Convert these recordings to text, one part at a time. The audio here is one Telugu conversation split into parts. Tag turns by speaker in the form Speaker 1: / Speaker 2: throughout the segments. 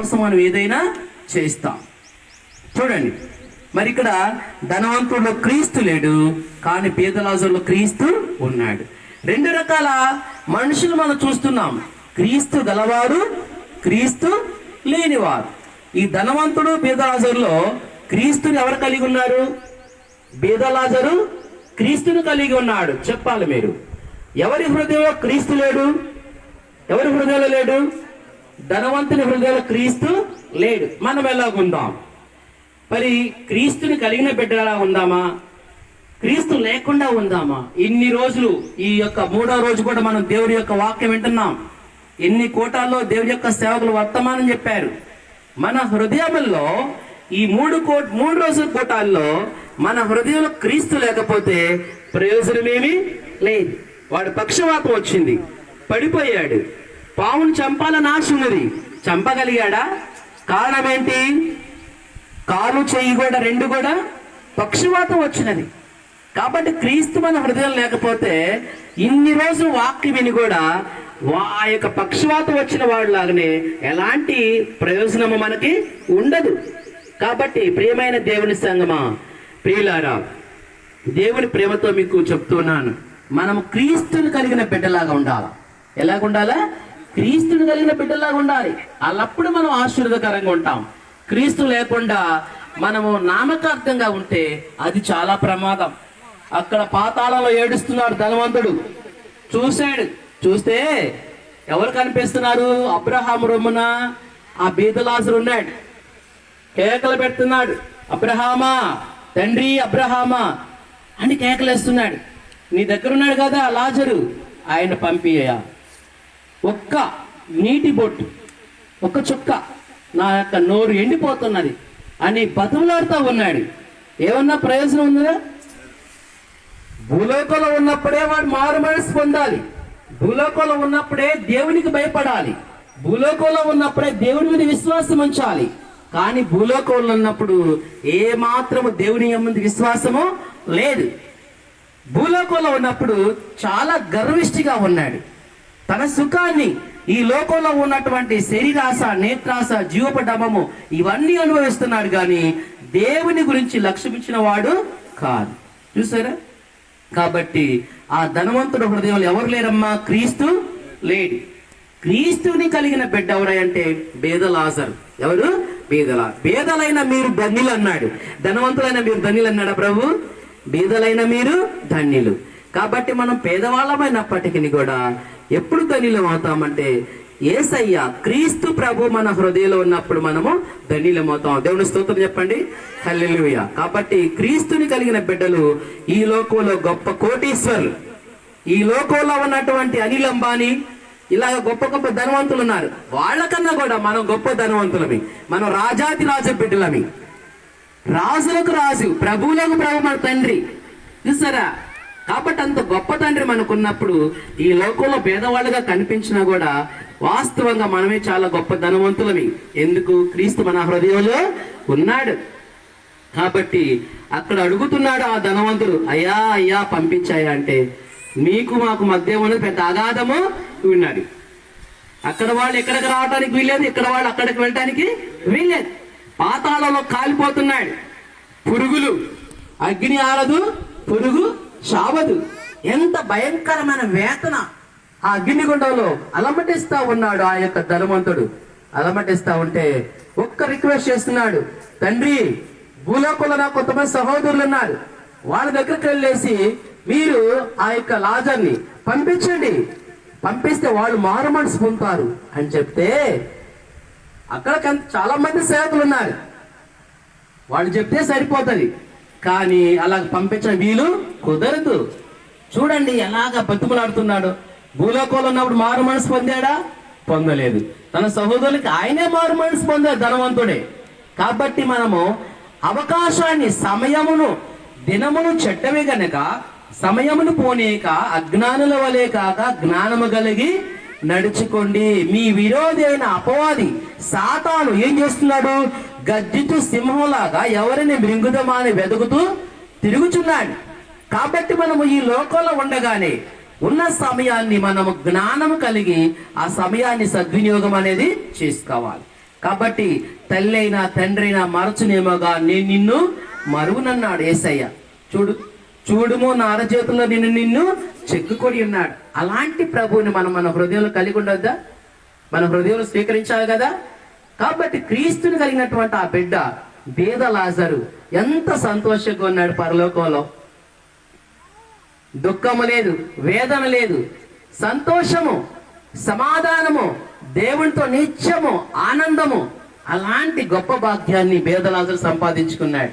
Speaker 1: కోసం మనం ఏదైనా చేస్తాం చూడండి మరి ఇక్కడ ధనవంతుడు క్రీస్తు లేడు కానీ పేదలాజుల్లో క్రీస్తు ఉన్నాడు. రెండు రకాల మనుషులు మనం చూస్తున్నాం. క్రీస్తు గలవారు క్రీస్తు లేనివారు. ఈ ధనవంతుడు పేదలాజరులో క్రీస్తుని ఎవరు కలిగి ఉన్నారు? బీదలాజరు క్రీస్తుని కలిగి ఉన్నాడు. చెప్పాలి మీరు. ఎవరి హృదయంలో క్రీస్తు లేడు? ఎవరి హృదయంలో లేడు? ధనవంతుని హృదయాలు క్రీస్తు లేడు. మనం ఎలాగుందాం? మరి క్రీస్తుని కలిగిన బిడ్డలా ఉందామా? క్రీస్తు లేకుండా ఉందామా? ఇన్ని రోజులు ఈ యొక్క మూడో రోజు కూడా మనం దేవుడి యొక్క వాక్యం వింటున్నాం. ఎన్ని కోటాల్లో దేవుడి యొక్క సేవకులు వర్తమానం చెప్పారు. మన హృదయముల్లో ఈ మూడు కో మూడు రోజుల కోటాల్లో మన హృదయంలో క్రీస్తు లేకపోతే ప్రయోజనమేమీ లేదు. వాడు పక్షవాతం వచ్చింది. పడిపోయాడు. పావును చంపాలని ఆశ ఉన్నది చంపగలిగాడా? కారణం ఏంటి కాలు చెయ్యి కూడా రెండు కూడా పక్షవాతం వచ్చినది. కాబట్టి క్రీస్తు మన హృదయం లేకపోతే ఇన్ని రోజులు వాక్య విని కూడా ఆ యొక్క పక్షవాతం వచ్చిన వాడిలాగానే ఎలాంటి ప్రయోజనము మనకి ఉండదు. కాబట్టి ప్రియమైన దేవుని సంగమా ప్రియులారా దేవుని ప్రేమతో మీకు చెప్తున్నాను. మనం క్రీస్తుని కలిగిన బిడ్డలాగా ఉండాలి? ఎలాగ ఉండాలా క్రీస్తుని కలిగిన బిడ్డలాగా ఉండాలి. అల్లప్పుడు మనం ఆశీర్వదకరంగా ఉంటాం. క్రీస్తు లేకుండా మనము నామకార్థంగా ఉంటే అది చాలా ప్రమాదం. అక్కడ పాతాళంలో ఏడుస్తున్నాడు ధనవంతుడు. చూశాడు. చూస్తే ఎవరు కనిపిస్తున్నారు? అబ్రహాం రొమ్మున ఆ బీదలాజరు ఉన్నాడు. కేకలు పెడుతున్నాడు. అబ్రహామా తండ్రి అబ్రహామా అని కేకలేస్తున్నాడు. నీ దగ్గర ఉన్నాడు కదా లాజరు. ఆయన పంపియ్య ఒక్క నీటి బొట్టు ఒక్క చుక్క నా యొక్క నోరు ఎండిపోతున్నది. అని బతులాడుతూ ఉన్నాడు. ఏమన్నా ప్రయోజనం ఉందా? భూలోకంలో ఉన్నప్పుడే వాడు మారు మనసు పొందాలి. భూలోకంలో ఉన్నప్పుడే దేవునికి భయపడాలి. భూలోకంలో ఉన్నప్పుడే దేవుని మీద విశ్వాసం ఉంచాలి. కానీ భూలోకంలో ఉన్నప్పుడు ఏ మాత్రము దేవుని ముందు విశ్వాసము లేదు. భూలోకంలో ఉన్నప్పుడు చాలా గర్విష్టిగా ఉన్నాడు. తన సుఖాన్ని ఈ లోకంలో ఉన్నటువంటి శరీరాస నేత్రాస జీవపడమము ఇవన్నీ అనుభవిస్తున్నాడు కానీ దేవుని గురించి లక్ష్యమించిన వాడు కాదు. చూసారా? కాబట్టి ఆ ధనవంతుడు హృదయంలో ఎవరు లేరమ్మా? క్రీస్తు లేడు. క్రీస్తుని కలిగిన బిడ్డ ఎవరంటే బేదలాజర్ ఎవరు? బేదల. బేదలైన మీరు ధన్యులు అన్నాడు. ధనవంతులైన మీరు ధన్యులు అన్నాడా ప్రభు? బీదలైన మీరు ధన్యులు. కాబట్టి మనం పేదవాళ్ళమైనప్పటికీ కూడా ఎప్పుడు ధన్యులం అవుతామంటే ఏసయ్య క్రీస్తు ప్రభు మన హృదయంలో ఉన్నప్పుడు మనము ధన్యులం అవుతాం దేవుని స్తోత్రం చెప్పండి. హల్లెలుయ. కాబట్టి క్రీస్తుని కలిగిన బిడ్డలు ఈ లోకంలో గొప్ప కోటీశ్వరులు. ఈ లోకంలో ఉన్నటువంటి అనిల్ అంబానీ ఇలాగ గొప్ప గొప్ప ధనవంతులు ఉన్నారు. వాళ్ళకన్నా కూడా మనం గొప్ప ధనవంతులమి. మనం రాజాతి రాజు బిడ్డలమి. రాజులకు రాజు ప్రభువులకు ప్రభు మన తండ్రి. చూసారా? కాబట్టి అంత గొప్ప తండ్రి మనకున్నప్పుడు ఈ లోకంలో పేదవాళ్ళుగా కనిపించినా కూడా వాస్తవంగా మనమే చాలా గొప్ప ధనవంతులమి. ఎందుకు? క్రీస్తు మన హృదయంలో ఉన్నాడు. కాబట్టి అక్కడ అడుగుతున్నాడు ఆ ధనవంతుడు అయ్యా అయ్యా పంపించాయా? అంటే మీకు మాకు మధ్య ఉన్నది పెద్ద అగాధము ఉన్నాడు అక్కడ వాళ్ళు ఎక్కడికి రావడానికి వీల్లేదు ఇక్కడ వాళ్ళు అక్కడికి వెళ్ళటానికి వీల్లేదు. పాతాళంలో కాలిపోతున్నాడు. పురుగులు. అగ్ని ఆరదు పురుగు చావదు. ఎంత భయంకరమైన వేతన ఆ అగ్నిగుండంలో అలమటిస్తా ఉన్నాడు ఆ యొక్క ధనవంతుడు. అలమటిస్తా ఉంటే ఒక్క రిక్వెస్ట్ చేస్తున్నాడు. తండ్రి భూలోకంలో నా కొంతమంది సహోదరులు ఉన్నారు. వాళ్ళ దగ్గరికి వెళ్ళేసి మీరు ఆ యొక్క లాజర్ని పంపించండి. పంపిస్తే వాళ్ళు మారు మనసు పొందుతారు. అని చెప్తే అక్కడ చాలా మంది సేవకులు ఉన్నారు. వాళ్ళు చెప్తే సరిపోతుంది. కానీ అలా పంపించిన వీలు కుదరదు. చూడండి ఎలాగ బతుకులాడుతున్నాడు. భూలోకంలో ఉన్నప్పుడు మారు మనసు పొందాడా? పొందలేదు. తన సహోదరులకి ఆయనే మారు మనసు పొందాడు ధనవంతుడే. కాబట్టి మనము అవకాశాన్ని సమయమును దినమును చెట్టమే గనక సమయమును పోనీక అజ్ఞానుల వలె కాక జ్ఞానము కలిగి నడుచుకోండి. మీ విరోధి అయిన అపవాది సాతాను ఏం చేస్తున్నాడు? గద్దితూ సింహంలాగా ఎవరిని మృంగుదమాని వెతుకుతూ తిరుగుచున్నాడు. కాబట్టి మనము ఈ లోకంలో ఉండగానే ఉన్న సమయాన్ని మనము జ్ఞానం కలిగి ఆ సమయాన్ని సద్వినియోగం అనేది చేసుకోవాలి. కాబట్టి తల్లి అయినా తండ్రి అయినా మరచునేమోగా నేను నిన్ను మరువునన్నాడు ఏసయ్య. చూడు చూడుము నా నిన్ను నిన్ను చెక్కుకొని ఉన్నాడు. అలాంటి ప్రభువుని మనం మన హృదయంలో కలిగి ఉండొద్దా? మన హృదయంలో స్వీకరించాలి కదా? కాబట్టి క్రీస్తుని కలిగినటువంటి ఆ బిడ్డ బేద లాజరు ఎంత సంతోషంగా ఉన్నాడు పరలోకంలో. దుఃఖము లేదు వేదన లేదు సంతోషము సమాధానము దేవునితో నిత్యము ఆనందము అలాంటి గొప్ప భాగ్యాన్ని బేదలాజరు సంపాదించుకున్నాడు.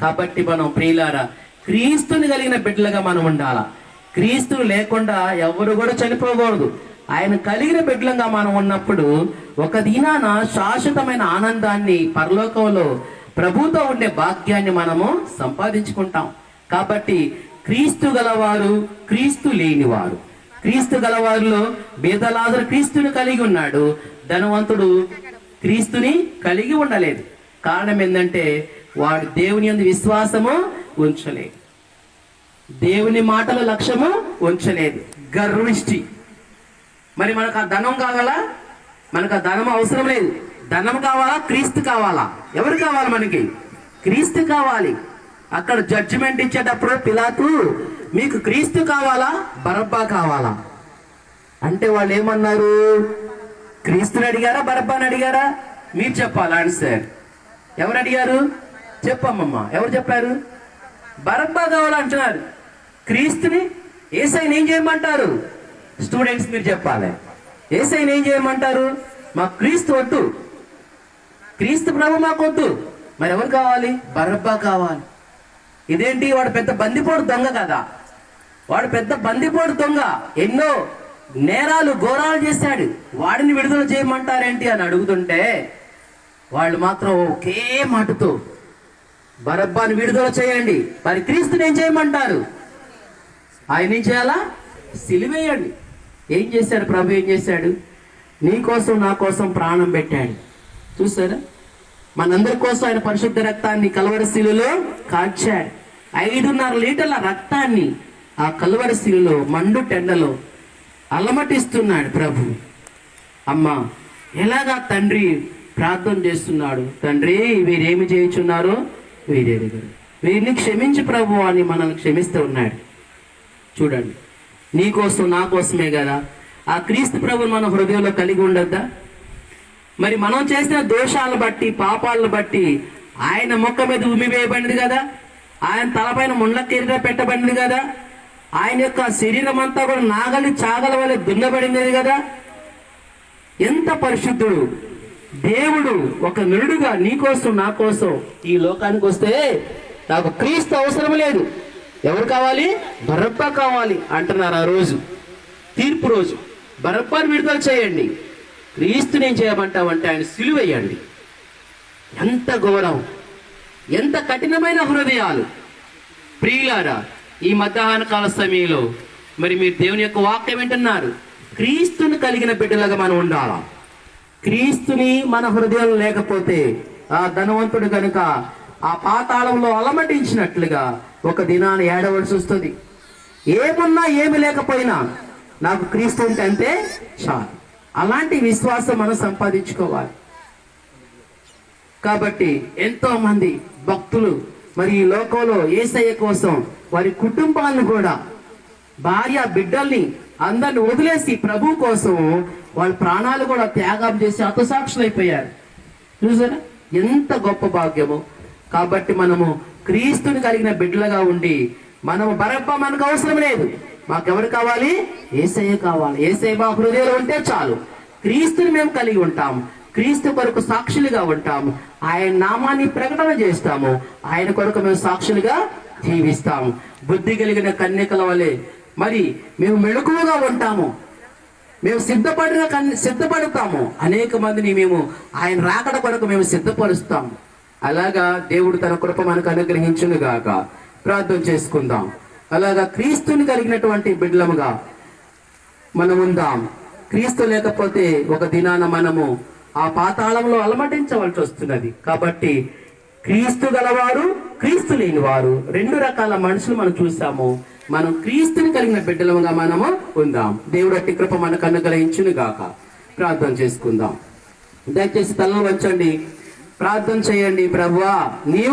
Speaker 1: కాబట్టి మనం ప్రియులారా క్రీస్తుని కలిగిన బిడ్డలుగా మనం ఉండాలా? క్రీస్తు లేకుండా ఎవరు కూడా చనిపోకూడదు. ఆయన కలిగిన బిడ్డలంగా మనం ఉన్నప్పుడు ఒక దినాన శాశ్వతమైన ఆనందాన్ని పరలోకంలో ప్రభుతో ఉండే భాగ్యాన్ని మనము సంపాదించుకుంటాం. కాబట్టి క్రీస్తు గలవారు క్రీస్తు లేనివారు. క్రీస్తు గలవారిలో బీదలాజరు క్రీస్తుని కలిగి ఉన్నాడు. ధనవంతుడు క్రీస్తుని కలిగి ఉండలేదు. కారణం ఏంటంటే వాడు దేవుని యందు విశ్వాసము ఉంచలేదు. దేవుని మాటల లక్ష్యము ఉంచలేదు. గర్విష్టి. మరి మనకు ఆ ధనం కావాలా? మనకు ఆ ధనం అవసరం లేదు. ధనం కావాలా? క్రీస్తు కావాలా? ఎవరు కావాలి మనకి? క్రీస్తు కావాలి. అక్కడ జడ్జిమెంట్ ఇచ్చేటప్పుడు పిలాతు మీకు క్రీస్తు కావాలా? బరబ్బా కావాలా? అంటే వాళ్ళు ఏమన్నారు? క్రీస్తుని అడిగారా? బరబ్బాని అడిగారా? మీరు చెప్పాలి? ఆన్సర్ ఎవరు అడిగారు? చెప్పమ్మమ్మ. ఎవరు చెప్పారు? బరబ్బా కావాలంటున్నారు క్రీస్తుని ఏసైని ఏం చేయమంటారు? స్టూడెంట్స్ మీరు చెప్పాలి. ఏసైని ఏం చేయమంటారు? మా క్రీస్తు వద్దు. క్రీస్తు ప్రభు మాకు వద్దు మరి ఎవరు కావాలి? బరబ్బా కావాలి. ఇదేంటి? వాడు పెద్ద బందిపోడు దొంగ కదా. వాడు పెద్ద బందిపోడు దొంగ. ఎన్నో నేరాలు ఘోరాలు చేశాడు. వాడిని విడుదల చేయమంటారేంటి అని అడుగుతుంటే వాళ్ళు మాత్రం ఒకే మాటతో బరబ్బాను విడుదల చేయండి. మరి క్రీస్తుని ఏం చేయమంటారు? ఆయన ఏం చేయాలా? సిలివేయండి. ఏం చేశాడు? ప్రభు ఏం చేశాడు? నీ కోసం నా కోసం ప్రాణం పెట్టాడు. చూసారా? మనందరి కోసం ఆయన పరిశుద్ధ రక్తాన్ని కలవర శిలులో కాల్చాడు. ఐదున్నర లీటర్ల రక్తాన్ని ఆ కలవరి శిలులో మండు టెండలో అలమటిస్తున్నాడు ప్రభు. అమ్మా ఎలాగా తండ్రి ప్రార్థన చేస్తున్నాడు? తండ్రి వీరేమి చేయించున్నారో వీరే గారు వీరిని క్షమించి ప్రభు అని మనల్ని క్షమిస్తూ ఉన్నాడు. చూడండి. నీకోసం నా కోసమే కదా? ఆ క్రీస్తు ప్రభుని మన హృదయంలో కలిగి ఉండద్దా? మరి మనం చేసిన దోషాలను బట్టి పాపాలను బట్టి ఆయన మొక్క మీద ఉమి వేయబడింది కదా? ఆయన తలపైన ముండ్ల కిరీట పెట్టబడింది కదా? ఆయన యొక్క శరీరం అంతా కూడా నాగలి చాగల వల్ల దున్నబడినది కదా? ఎంత పరిశుద్ధుడు! దేవుడు ఒక నరుడుగా నీ కోసం నా కోసం ఈ లోకానికి వస్తే నాకు క్రీస్తు అవసరం లేదు. ఎవరు కావాలి? బరప్ప కావాలి అంటున్నారు ఆ రోజు. తీర్పు రోజు. బరప్పని విడుదల చేయండి. క్రీస్తుని ఏం చేయమంటావంటే ఆయన సిలువేయండి ఎంత ఘోరం. ఎంత కఠినమైన హృదయాలు. ప్రియులారా ఈ మధ్యాహ్న కాల సమయంలో మరి మీరు దేవుని యొక్క వాక్యం వింటున్నారు. క్రీస్తుని కలిగిన బిడ్డలుగా మనం ఉండాలా? క్రీస్తుని మన హృదయంలో లేకపోతే ఆ ధనవంతుడు కనుక ఆ పాతాళంలో అలమటించినట్లుగా ఒక దినాన ఏడవలసి వస్తుంది. ఏమున్నా ఏమి లేకపోయినా నాకు క్రీస్తు ఉంటే అంతే చాలు. అలాంటి విశ్వాసం మనం సంపాదించుకోవాలి. కాబట్టి ఎంతో మంది భక్తులు మరి ఈ లోకంలో ఏసయ్య కోసం వారి కుటుంబాలను కూడా భార్య బిడ్డల్ని అందరిని వదిలేసి ప్రభు కోసం వాళ్ళ ప్రాణాలు కూడా త్యాగం చేసి హతసాక్షులైపోయారు. చూసారా? ఎంత గొప్ప భాగ్యము. కాబట్టి మనము క్రీస్తుని కలిగిన బిడ్డలుగా ఉండి మనము బరప్ప మనకు అవసరం లేదు. మాకెవరు కావాలి? ఏసయ్య కావాలి. ఏసయ్య మా హృదయంలో ఉంటే చాలు. క్రీస్తుని మేము కలిగి ఉంటాం క్రీస్తు కొరకు సాక్షులుగా ఉంటాము. ఆయన నామాన్ని ప్రకటన చేస్తాము. ఆయన కొరకు మేము సాక్షులుగా జీవిస్తాము. బుద్ధి కలిగిన కన్యకల వలె మరి మేము మెళుకువగా ఉంటాము. మేము సిద్ధపడిన సిద్ధపడతాము. అనేక మందిని మేము ఆయన రాకడ కొరకు మేము సిద్ధపరుస్తాము. అలాగా దేవుడు తన కృప మనకు అనుగ్రహించును గాక. ప్రార్థన చేసుకుందాం. అలాగా క్రీస్తుని కలిగినటువంటి బిడ్డలముగా మనం ఉందాం. క్రీస్తు లేకపోతే ఒక దినాన మనము ఆ పాతాళంలో అలమటించవలసి వస్తున్నది. కాబట్టి క్రీస్తు గలవారు క్రీస్తు లేని వారు రెండు రకాల మనుషులు మనం చూసాము. మనం క్రీస్తుని కలిగిన బిడ్డలముగా మనము ఉందాం. దేవుడు అట్టి కృప మనకు అనుగ్రహించును గాక ప్రార్థన చేసుకుందాం. దయచేసి తలలు వంచండి. ప్రార్థన చేయండి ప్రభువా. నీవు